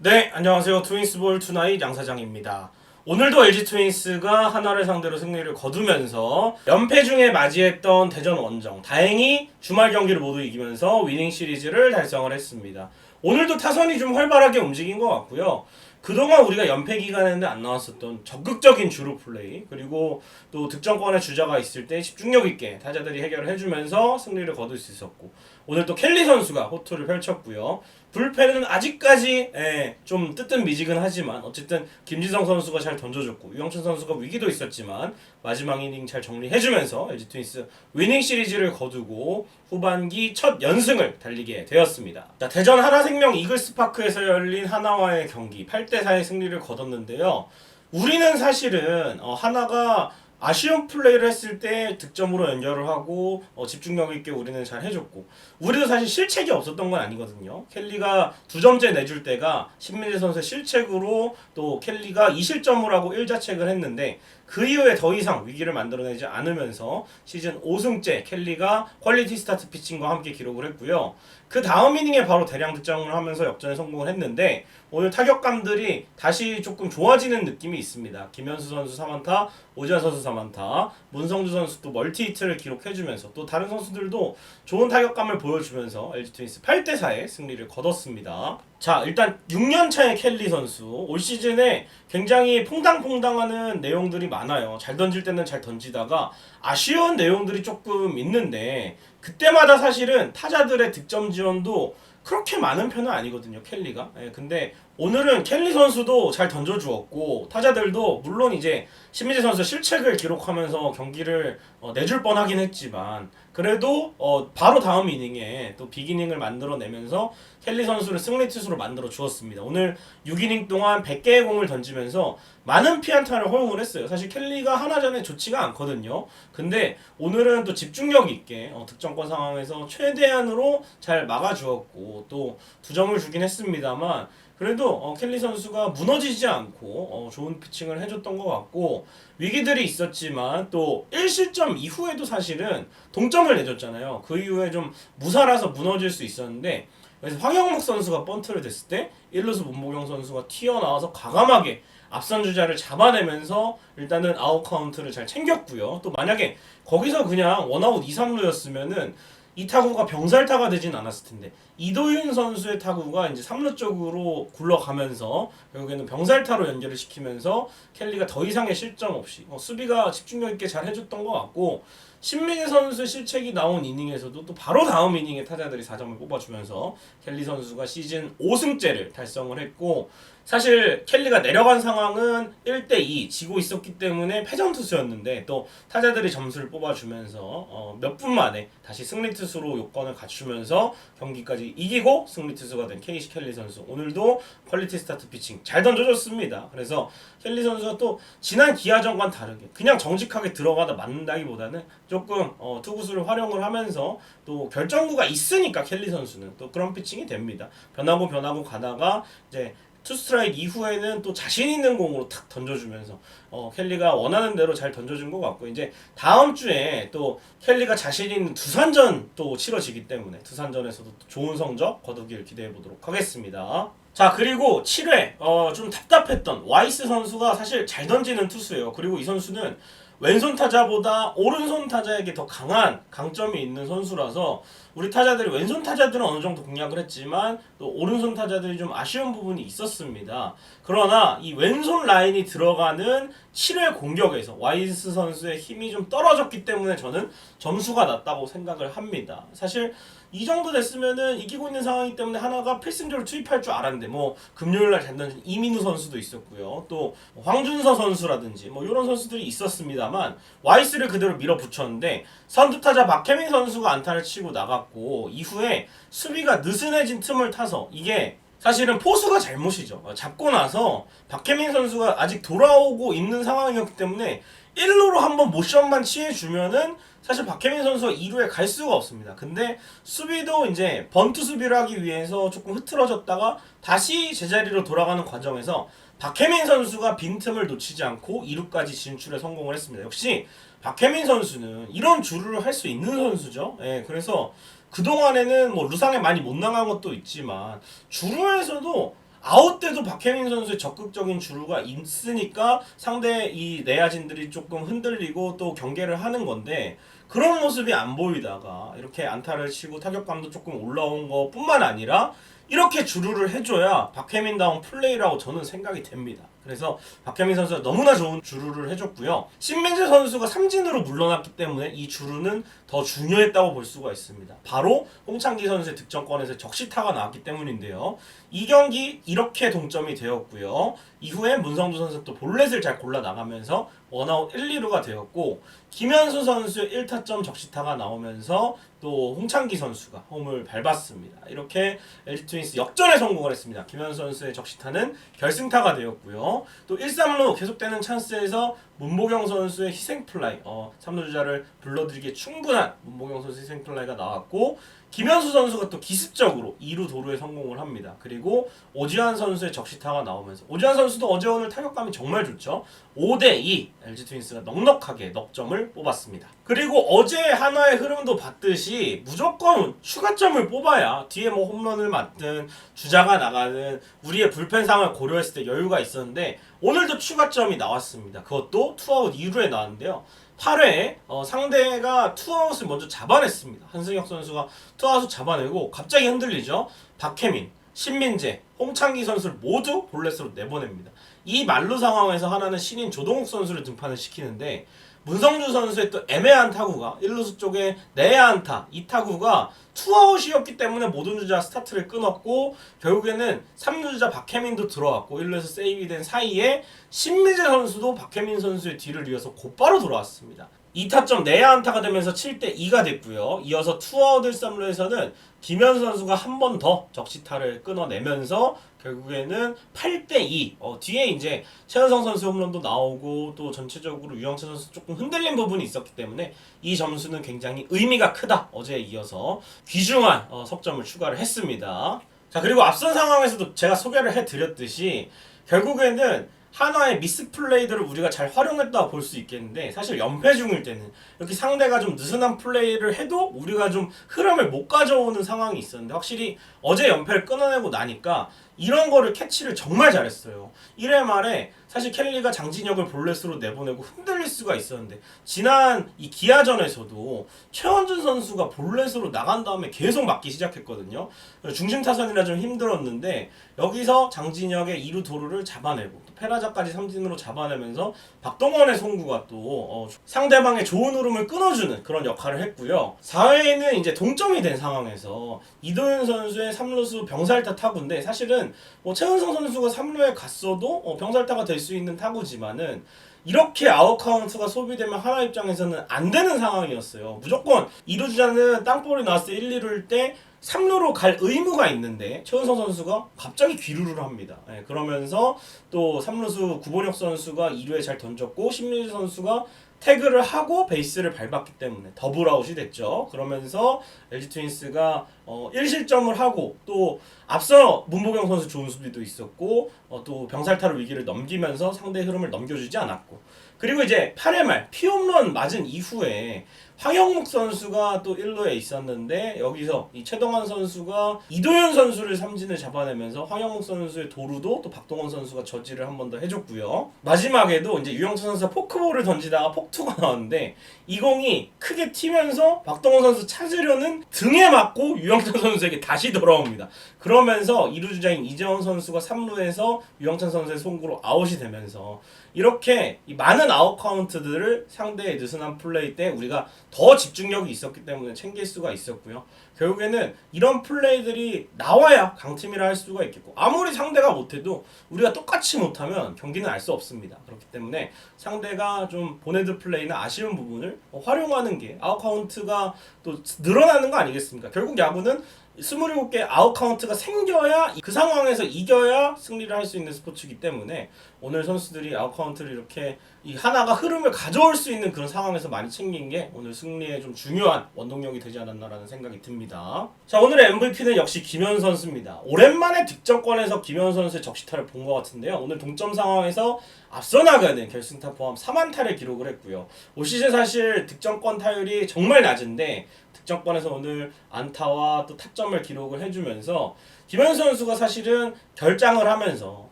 네, 안녕하세요. 트윈스볼 투나잇 양사장입니다. 오늘도 LG 트윈스가 하나를 상대로 승리를 거두면서 연패 중에 맞이했던 대전 원정 다행히 주말 경기를 모두 이기면서 위닝 시리즈를 달성을 했습니다. 오늘도 타선이 좀 활발하게 움직인 것 같고요. 그동안 우리가 연패 기간에는 안 나왔었던 적극적인 주루 플레이 그리고 또 득점권의 주자가 있을 때 집중력 있게 타자들이 해결을 해주면서 승리를 거둘 수 있었고 오늘 또 켈리 선수가 호투를 펼쳤고요. 불펜은 아직까지 예, 좀 뜨뜻미지근하지만 어쨌든 김지성 선수가 잘 던져줬고 유영춘 선수가 위기도 있었지만 마지막 이닝 잘 정리해주면서 LG 트윈스 위닝 시리즈를 거두고 후반기 첫 연승을 달리게 되었습니다. 자, 대전 하나생명 이글스파크에서 열린 하나와의 경기 8대 4의 승리를 거뒀는데요. 우리는 사실은 어, 하나가 아쉬운 플레이를 했을 때 득점으로 연결을 하고 어, 집중력 있게 우리는 잘 해줬고 우리도 사실 실책이 없었던 건 아니거든요. 켈리가 두 점째 내줄 때가 신민재 선수의 실책으로 또 켈리가 2실점을 하고 1자책을 했는데 그 이후에 더 이상 위기를 만들어내지 않으면서 시즌 5승째 켈리가 퀄리티 스타트 피칭과 함께 기록을 했고요. 그 다음 이닝에 바로 대량 득점을 하면서 역전에 성공을 했는데 오늘 타격감들이 다시 조금 좋아지는 느낌이 있습니다. 김현수 선수 3안타, 오지환 선수 3안타, 문성주 선수 또 멀티 히트를 기록해주면서 또 다른 선수들도 좋은 타격감을 보여주면서 LG 트윈스 8대 4의 승리를 거뒀습니다. 자 일단 6년 차의 켈리 선수 올 시즌에 굉장히 퐁당퐁당하는 내용들이 많아요. 잘 던질 때는 잘 던지다가 아쉬운 내용들이 조금 있는데 그때마다 사실은 타자들의 득점 지원도 그렇게 많은 편은 아니거든요 켈리가. 예, 근데 오늘은 켈리 선수도 잘 던져주었고 타자들도 물론 이제 신민재 선수 실책을 기록하면서 경기를 어, 내줄 뻔하긴 했지만 그래도 어, 바로 다음 이닝에 또 빅이닝을 만들어내면서 켈리 선수를 승리 투수로 만들어 주었습니다. 오늘 6이닝 동안 100개의 공을 던지면서 많은 피안타를 허용을 했어요. 사실 켈리가 하나 전에 좋지가 않거든요. 근데 오늘은 또 집중력 있게 어, 득점권 상황에서 최대한으로 잘 막아주었고 또 두 점을 주긴 했습니다만 그래도 어, 켈리 선수가 무너지지 않고 어, 좋은 피칭을 해줬던 것 같고 위기들이 있었지만 또 1실점 이후에도 사실은 동점을 내줬잖아요. 그 이후에 좀 무사라서 무너질 수 있었는데 그래서 황영목 선수가 번트를 댔을 때 1루수 문보경 선수가 튀어나와서 과감하게 앞선 주자를 잡아내면서 일단은 아웃 카운트를 잘 챙겼고요. 또 만약에 거기서 그냥 원아웃 2, 3루였으면은 이 타구가 병살타가 되진 않았을 텐데 이도윤 선수의 타구가 이제 3루 쪽으로 굴러가면서 결국에는 병살타로 연결을 시키면서 켈리가 더 이상의 실점 없이 어, 수비가 집중력 있게 잘 해줬던 것 같고 신민희 선수 실책이 나온 이닝에서도 또 바로 다음 이닝에 타자들이 4점을 뽑아주면서 켈리 선수가 시즌 5승째를 달성을 했고 사실 켈리가 내려간 상황은 1대2 지고 있었기 때문에 패전 투수였는데 또 타자들이 점수를 뽑아주면서 어, 몇 분 만에 다시 승리 투수로 요건을 갖추면서 경기까지 이기고 승리 투수가 된 케이시 켈리 선수 오늘도 퀄리티 스타트 피칭 잘 던져줬습니다. 그래서 켈리 선수가 또 지난 기아전과는 다르게 그냥 정직하게 들어가다 맞는다기보다는 조금 어, 투구수를 활용을 하면서 또 결정구가 있으니까 켈리 선수는 또 그런 피칭이 됩니다. 변하고 변하고 가다가 이제 투 스트라이크 이후에는 또 자신 있는 공으로 탁 던져주면서 어, 켈리가 원하는 대로 잘 던져준 것 같고 이제 다음 주에 또 켈리가 자신 있는 두산전 또 치러지기 때문에 두산전에서도 또 좋은 성적 거두길 기대해 보도록 하겠습니다. 자 그리고 7회 어, 좀 답답했던 와이스 선수가 사실 잘 던지는 투수예요. 그리고 이 선수는 왼손 타자보다 오른손 타자에게 더 강한 강점이 있는 선수라서 우리 타자들이 왼손 타자들은 어느 정도 공략을 했지만 또 오른손 타자들이 좀 아쉬운 부분이 있었습니다. 그러나 이 왼손 라인이 들어가는 7회 공격에서 와이스 선수의 힘이 좀 떨어졌기 때문에 저는 점수가 낮다고 생각을 합니다. 사실 이 정도 됐으면은 이기고 있는 상황이기 때문에 하나가 필승조를 투입할 줄 알았는데 뭐 금요일 날 잤던 이민우 선수도 있었고요. 또 황준서 선수라든지 뭐 이런 선수들이 있었습니다만 와이스를 그대로 밀어붙였는데 선두 타자 박혜민 선수가 안타를 치고 나갔고 이후에 수비가 느슨해진 틈을 타서 이게 사실은 포수가 잘못이죠. 어, 잡고 나서 박혜민 선수가 아직 돌아오고 있는 상황이었기 때문에 1루로 한번 모션만 취해주면은 사실 박혜민 선수가 2루에 갈 수가 없습니다. 근데 수비도 이제 번트 수비를 하기 위해서 조금 흐트러졌다가 다시 제자리로 돌아가는 과정에서 박혜민 선수가 빈틈을 놓치지 않고 2루까지 진출에 성공을 했습니다. 역시 박혜민 선수는 이런 주루를 할 수 있는 선수죠. 예, 그래서 그동안에는 뭐 루상에 많이 못 나간 것도 있지만 주루에서도 아웃 때도 박혜민 선수의 적극적인 주루가 있으니까 상대 이 내야진들이 조금 흔들리고 또 경계를 하는 건데 그런 모습이 안 보이다가 이렇게 안타를 치고 타격감도 조금 올라온 것뿐만 아니라 이렇게 주루를 해줘야 박혜민다운 플레이라고 저는 생각이 됩니다. 그래서 박혜민 선수가 너무나 좋은 주루를 해줬고요. 신민재 선수가 삼진으로 물러났기 때문에 이 주루는 더 중요했다고 볼 수가 있습니다. 바로 홍창기 선수의 득점권에서 적시타가 나왔기 때문인데요. 이 경기 이렇게 동점이 되었고요. 이후에 문성주 선수 또 볼넷을 잘 골라 나가면서 원아웃 1, 2루가 되었고 김현수 선수의 1타점 적시타가 나오면서 또 홍창기 선수가 홈을 밟았습니다. 이렇게 LG 트윈스 역전에 성공을 했습니다. 김현수 선수의 적시타는 결승타가 되었고요. 또 1, 3루 계속되는 찬스에서 문보경 선수의 희생 플라이, 어, 3루 주자를 불러들이기에 충분한 문보경 선수 희생 플라이가 나왔고 김현수 선수가 또 기습적으로 2루 도루에 성공을 합니다. 그리고 오지환 선수의 적시타가 나오면서 오지환 선수도 어제 오늘 타격감이 정말 좋죠. 5대2 LG 트윈스가 넉넉하게 넉 점을 뽑았습니다. 그리고 어제 한화의 흐름도 봤듯이 무조건 추가점을 뽑아야 뒤에 뭐 홈런을 맞든 주자가 나가는 우리의 불펜 상황을 고려했을 때 여유가 있었는데 오늘도 추가점이 나왔습니다. 그것도 투아웃 이후에 나왔는데요. 8회에 어, 상대가 투아웃을 먼저 잡아냈습니다. 한승혁 선수가 투아웃을 잡아내고 갑자기 흔들리죠. 박혜민, 신민재, 홍창기 선수를 모두 볼넷으로 내보냅니다. 이 말루 상황에서 하나는 신인 조동욱 선수를 등판을 시키는데 문성주 선수의 또 애매한 타구가 1루수 쪽에 내야 안타 이 타구가 투아웃이었기 때문에 모든 주자 스타트를 끊었고 결국에는 3루 주자 박혜민도 들어왔고 1루에서 세이브 된 사이에 신미재 선수도 박혜민 선수의 뒤를 이어서 곧바로 돌아왔습니다. 2타점 내야 안타가 되면서 7대 2가 됐고요. 이어서 투아웃 1삼루에서는 김현수 선수가 한 번 더 적시타를 끊어내면서 결국에는 8대 2. 어, 뒤에 이제 최은성 선수 홈런도 나오고 또 전체적으로 유영철 선수 조금 흔들린 부분이 있었기 때문에 이 점수는 굉장히 의미가 크다. 어제에 이어서 귀중한 어, 석점을 추가를 했습니다. 자 그리고 앞선 상황에서도 제가 소개를 해 드렸듯이 결국에는 한화의 미스 플레이들을 우리가 잘 활용했다고 볼수 있겠는데 사실 연패 중일 때는 이렇게 상대가 좀 느슨한 플레이를 해도 우리가 좀 흐름을 못 가져오는 상황이 있었는데 확실히 어제 연패를 끊어내고 나니까 이런 거를 캐치를 정말 잘했어요. 1회 말에 사실 켈리가 장진혁을 볼넷으로 내보내고 흔들릴 수가 있었는데 지난 이 기아전에서도 최원준 선수가 볼넷으로 나간 다음에 계속 맞기 시작했거든요. 중심 타선이라 좀 힘들었는데 여기서 장진혁의 2루 도루를 잡아내고 또 페라자까지 삼진으로 잡아내면서 박동원의 송구가 또 어, 상대방의 좋은 흐름을 끊어주는 그런 역할을 했고요. 4회에는 이제 동점이 된 상황에서 이도현 선수의 3루수 병살타 타구인데 사실은 뭐 최은성 선수가 3루에 갔어도 어, 병살타가 될 수 있는 타구지만은 이렇게 아웃 카운트가 소비되면 하나 입장에서는 안 되는 상황이었어요. 무조건 이루 주자는 땅볼이 나왔을 때 1, 2루일 때 3루로 갈 의무가 있는데 최은성 선수가 갑자기 귀루를 합니다. 예, 그러면서 또 3루수 구본혁 선수가 2루에 잘 던졌고 심리주 선수가 태그를 하고 베이스를 밟았기 때문에 더블 아웃이 됐죠. 그러면서 LG 트윈스가 어, 1실점을 하고 또 앞서 문보경 선수 좋은 수비도 있었고 어, 또 병살타로 위기를 넘기면서 상대 흐름을 넘겨주지 않았고 그리고 이제 8회 말 피홈런 맞은 이후에 황영묵 선수가 또 1루에 있었는데 여기서 이 최동환 선수가 이도현 선수를 삼진을 잡아내면서 황영묵 선수의 도루도 또 박동원 선수가 저지를 한 번 더 해줬고요. 마지막에도 이제 유영철 선수가 포크볼을 던지다가 폭투가 나왔는데 이 공이 크게 튀면서 박동원 선수 찾으려는 등에 맞고 유영철 선수에게 다시 돌아옵니다. 그러면서 이루 주자인 이재원 선수가 3루에서 유영찬 선수의 송구로 아웃이 되면서 이렇게 이 많은 아웃 카운트들을 상대의 느슨한 플레이 때 우리가 더 집중력이 있었기 때문에 챙길 수가 있었고요. 결국에는 이런 플레이들이 나와야 강팀이라 할 수가 있겠고 아무리 상대가 못해도 우리가 똑같이 못하면 경기는 알 수 없습니다. 그렇기 때문에 상대가 좀 보내드 플레이나 아쉬운 부분을 활용하는 게 아웃 카운트가 또 늘어나는 거 아니겠습니까? 결국 야구는 27개 아웃 카운트가 생겨야 그 상황에서 이겨야 승리를 할 수 있는 스포츠이기 때문에 오늘 선수들이 아웃카운트를 이렇게 이 하나가 흐름을 가져올 수 있는 그런 상황에서 많이 챙긴 게 오늘 승리에 좀 중요한 원동력이 되지 않았나라는 생각이 듭니다. 자 오늘의 MVP는 역시 김현 선수입니다. 오랜만에 득점권에서 김현 선수의 적시타를 본 것 같은데요. 오늘 동점 상황에서 앞서 나가는 결승타 포함 3안타를 기록을 했고요. 올 시즌 사실 득점권 타율이 정말 낮은데 득점권에서 오늘 안타와 또 타점을 기록을 해주면서 김현 선수가 사실은 결장을 하면서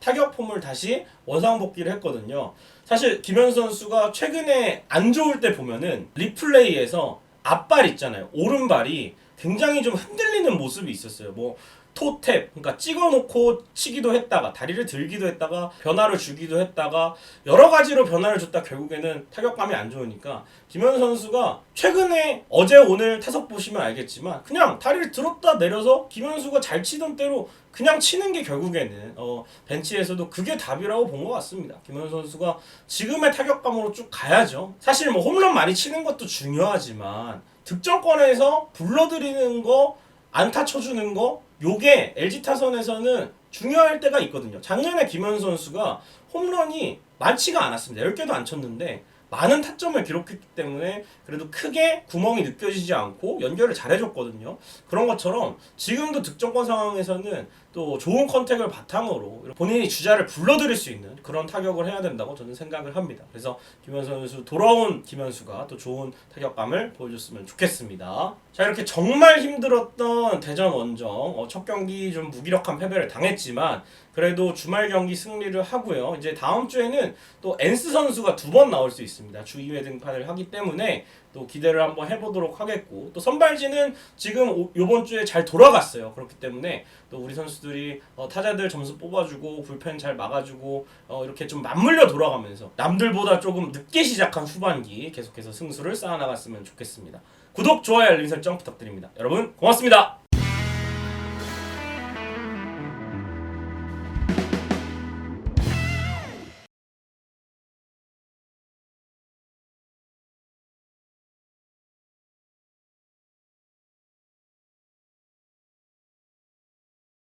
타격 폼을 다시 원상 복귀를 했거든요. 사실 김현 선수가 최근에 안 좋을 때 보면은 리플레이에서 앞발 있잖아요. 오른발이 굉장히 좀 흔들리는 모습이 있었어요. 뭐 토탭 그러니까 찍어놓고 치기도 했다가 다리를 들기도 했다가 변화를 주기도 했다가 여러 가지로 변화를 줬다 결국에는 타격감이 안 좋으니까 김현 선수가 최근에 어제 오늘 타석 보시면 알겠지만 그냥 다리를 들었다 내려서 김현수가 잘 치던 대로 그냥 치는 게 결국에는 어, 벤치에서도 그게 답이라고 본 것 같습니다. 김현 선수가 지금의 타격감으로 쭉 가야죠. 사실 뭐 홈런 많이 치는 것도 중요하지만 득점권에서 불러들이는 거 안타 쳐주는 거 요게 LG 타선에서는 중요할 때가 있거든요. 작년에 김현 선수가 홈런이 많지가 않았습니다. 10개도 안 쳤는데 많은 타점을 기록했기 때문에 그래도 크게 구멍이 느껴지지 않고 연결을 잘 해줬거든요. 그런 것처럼 지금도 득점권 상황에서는 또 좋은 컨택을 바탕으로 본인이 주자를 불러들일 수 있는 그런 타격을 해야 된다고 저는 생각을 합니다. 그래서 김현수 선수 돌아온 김현수가 또 좋은 타격감을 보여줬으면 좋겠습니다. 자 이렇게 정말 힘들었던 대전 원정 어, 첫 경기 좀 무기력한 패배를 당했지만 그래도 주말 경기 승리를 하고요. 이제 다음 주에는 또 엔스 선수가 두 번 나올 수 있습니다. 주 2회 등판을 하기 때문에 또 기대를 한번 해보도록 하겠고 또 선발진은 지금 오- 요번 주에 잘 돌아갔어요. 그렇기 때문에 또 우리 선수들이 어, 타자들 점수 뽑아주고 불펜 잘 막아주고 어, 이렇게 좀 맞물려 돌아가면서 남들보다 조금 늦게 시작한 후반기 계속해서 승수를 쌓아나갔으면 좋겠습니다. 구독, 좋아요, 알림 설정 부탁드립니다. 여러분 고맙습니다.